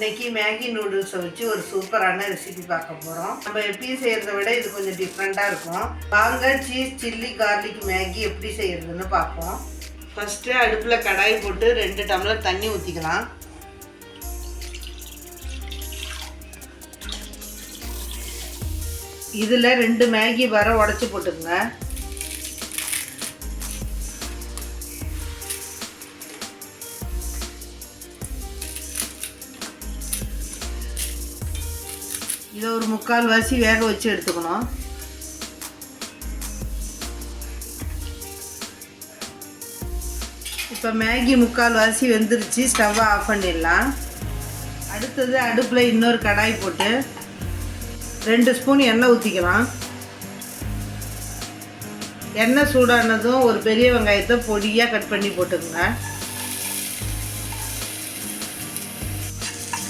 இன்னைக்கு மேகி நூடுல்ஸை வச்சு ஒரு சூப்பரான ரெசிபி பார்க்க போகிறோம் நம்ம எப்பயும் செய்கிறத விட இது கொஞ்சம் டிஃப்ரெண்ட்டாக இருக்கும். வாங்க சீஸ் சில்லி கார்லிக் மேகி எப்படி செய்கிறதுன்னு பார்ப்போம். ஃபஸ்ட்டு அடுப்பில் கடாய் போட்டு ரெண்டு டம்ளர் தண்ணி ஊற்றிக்கலாம் இதில் ரெண்டு மேகி வர உடச்சி போட்டுக்கோங்க. இதை ஒரு முக்கால் வாசி வேக வச்சு எடுத்துக்கணும். இப்போ மேகி முக்கால் வாசி வெந்துருச்சு ஸ்டவ்வை ஆஃப் பண்ணிடலாம். அடுத்தது அடுப்பில் இன்னொரு கடாய் போட்டு ரெண்டு ஸ்பூன் எண்ணெய் ஊற்றிக்கலாம் எண்ணெய் சூடானதும் ஒரு பெரிய வெங்காயத்தை பொடியாக கட் பண்ணி போட்டுக்கோங்க.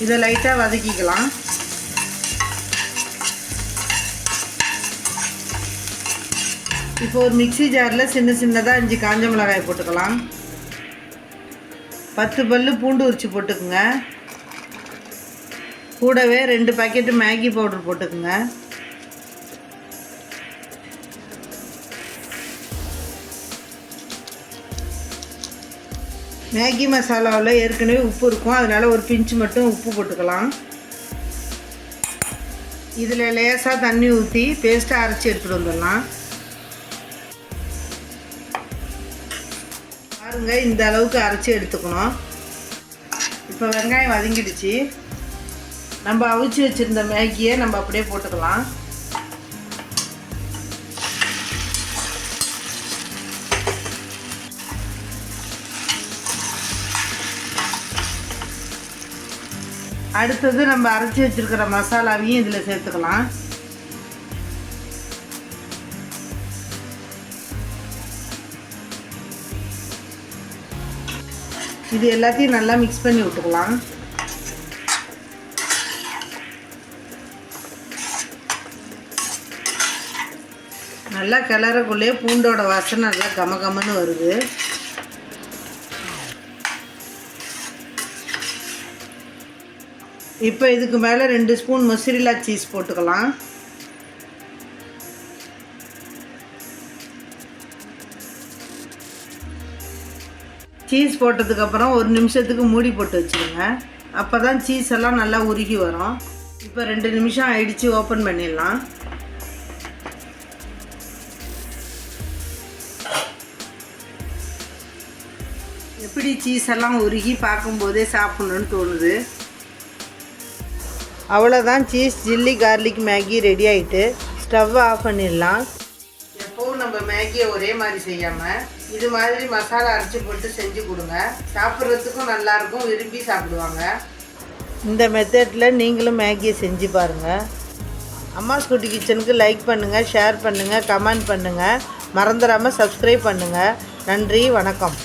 இதை லைட்டாக வதக்கிக்கலாம். இப்போ ஒரு மிக்சி ஜாரில் சின்ன சின்னதாக அஞ்சு காஞ்ச மிளகாய் போட்டுக்கலாம். பத்து பல் பூண்டு உரிச்சு போட்டுக்குங்க. கூடவே ரெண்டு பாக்கெட்டு மேகி பவுடர் போட்டுக்குங்க. மேகி மசாலாவில் ஏற்கனவே உப்பு இருக்கும். அதனால் ஒரு பிஞ்சு மட்டும் உப்பு போட்டுக்கலாம். இதில் லேசாக தண்ணி ஊற்றி பேஸ்ட்டாக அரைச்சி எடுத்துகிட்டு வந்துடலாம். பாருங்க இந்த அளவுக்கு அரைச்சி எடுத்துக்கணும். இப்போ வெங்காயம் வதங்கிடுச்சு. நம்ம அவிச்சு வச்சுருந்த மேகியை நம்ம அப்படியே போட்டுக்கலாம். அடுத்தது நம்ம அரைச்சி வச்சிருக்கிற மசாலாவையும் இதில் சேர்த்துக்கலாம். இது எல்லாத்தையும் நல்லா மிக்ஸ் பண்ணி விட்டுக்கலாம். நல்லா கிளறக்குள்ளே பூண்டோட வாசனை நல்லா கம கமன்னு வருது. இப்போ இதுக்கு மேலே ரெண்டு ஸ்பூன் மொசிரிலா சீஸ் போட்டுக்கலாம். சீஸ் போட்டதுக்கப்புறம் ஒரு நிமிஷத்துக்கு மூடி போட்டு வச்சுருங்க. அப்போ தான் சீஸ் எல்லாம் நல்லா உருகி வரும். இப்போ ரெண்டு நிமிஷம் ஆயிடுச்சு ஓப்பன் பண்ணிடலாம். எப்படி சீஸ் எல்லாம் உருகி பார்க்கும்போதே சாப்பிட்ணுன்னு தோணுது. அவ்வளோதான் cheese chilli garlic Maggi ready ஆகிட்டு ஸ்டவ்வை ஆஃப் பண்ணிடலாம். மேகியை ஒரே மாதிரி செய்யாமல் இது மாதிரி மசாலா அரைச்சி போட்டு செஞ்சு கொடுங்க. சாப்பிட்றதுக்கும் நல்லாயிருக்கும் விரும்பி சாப்பிடுவாங்க. இந்த மெத்தடில் நீங்களும் மேகியை செஞ்சு பாருங்கள் அம்மா ஸ்கூட்டி கிச்சனுக்கு லைக் பண்ணுங்கள் ஷேர் பண்ணுங்கள் கமெண்ட் பண்ணுங்கள் மறந்துடாமல் சப்ஸ்கிரைப் பண்ணுங்கள் நன்றி வணக்கம்.